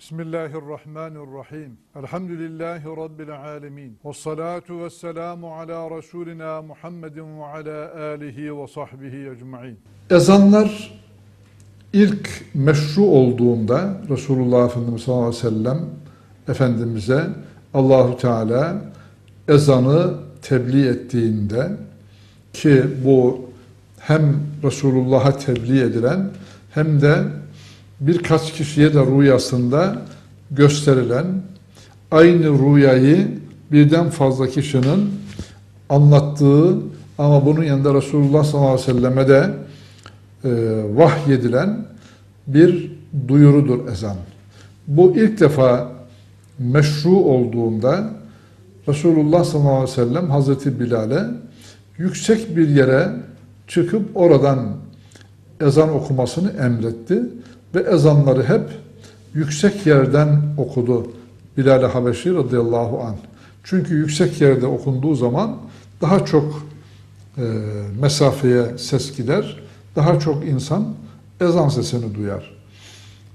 Bismillahirrahmanirrahim. Elhamdülillahi Rabbil alemin. Ve salatu ve selamu ala Resulina Muhammedin ve ala alihi ve sahbihi ecma'in. Ezanlar ilk meşru olduğunda Resulullah Efendimiz sallallahu aleyhi ve sellem Efendimiz'e Allahu Teala ezanı tebliğ ettiğinde ki bu hem Resulullah'a tebliğ edilen hem de birkaç kişiye de rüyasında gösterilen aynı rüyayı birden fazla kişinin anlattığı ama bunun yanında Resulullah sallallahu aleyhi ve selleme de e, vahyedilen bir duyurudur ezan. Bu ilk defa meşru olduğunda Resulullah sallallahu aleyhi ve sellem Hazreti Bilal'e yüksek bir yere çıkıp oradan ezan okumasını emretti ve ezanları hep yüksek yerden okudu Bilal-i Habeşi radıyallahu anh. Çünkü yüksek yerde okunduğu zaman daha çok e, mesafeye ses gider, daha çok insan ezan sesini duyar.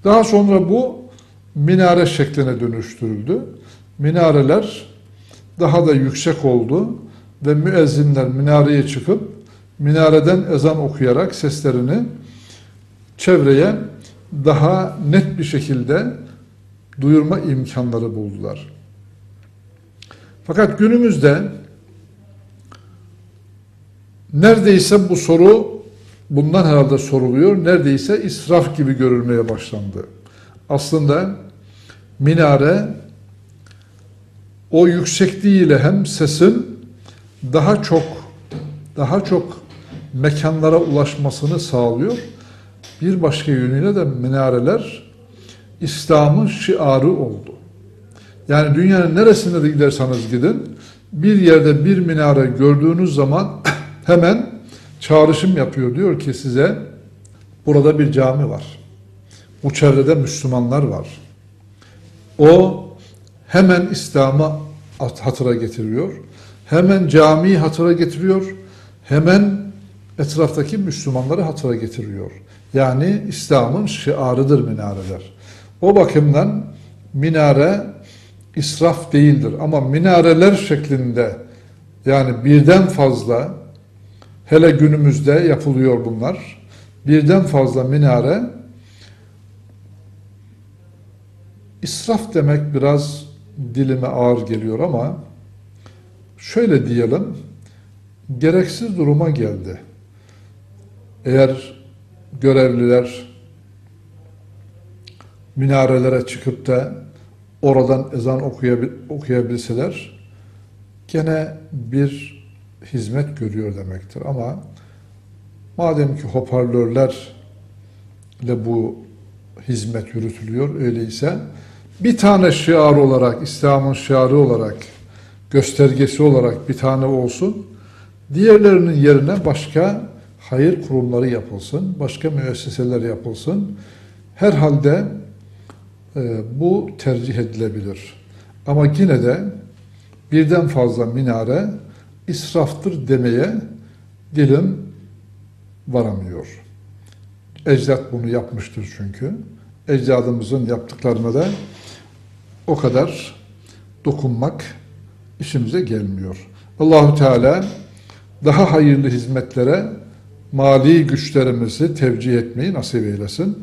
Daha sonra bu minare şekline dönüştürüldü. Minareler daha da yüksek oldu ve müezzinler minareye çıkıp minareden ezan okuyarak seslerini çevreye daha net bir şekilde duyurma imkanları buldular. Fakat günümüzde neredeyse bu soru bundan herhalde soruluyor. Neredeyse israf gibi görülmeye başlandı. Aslında minare o yüksekliğiyle hem sesin daha çok daha çok mekanlara ulaşmasını sağlıyor. Bir başka yönüyle de minareler İslam'ın şiarı oldu. Yani dünyanın neresinde de giderseniz gidin, bir yerde bir minare gördüğünüz zaman hemen çağrışım yapıyor. Diyor ki size burada bir cami var. Bu çevrede Müslümanlar var. O hemen İslam'ı hatıra getiriyor. Hemen camiyi hatıra getiriyor. Hemen etraftaki Müslümanları hatıra getiriyor. Yani İslam'ın şiarıdır minareler. O bakımdan minare israf değildir. Ama minareler şeklinde yani birden fazla hele günümüzde yapılıyor bunlar. Birden fazla minare israf demek biraz dilime ağır geliyor ama şöyle diyelim gereksiz duruma geldi. Eğer görevliler minarelere çıkıp da oradan ezan okuyabil, okuyabilseler gene bir hizmet görüyor demektir. Ama madem ki hoparlörlerle bu hizmet yürütülüyor öyleyse bir tane şiar olarak, İslam'ın şiarı olarak, göstergesi olarak bir tane olsun, diğerlerinin yerine başka hayır kurumları yapılsın, başka müesseseler yapılsın. Herhalde e, bu tercih edilebilir. Ama yine de birden fazla minare israftır demeye dilim varamıyor. Ecdat bunu yapmıştır çünkü. Ecdadımızın yaptıklarına da o kadar dokunmak işimize gelmiyor. Allahu Teala daha hayırlı hizmetlere mali güçlerimizi tevcih etmeyi nasip eylesin.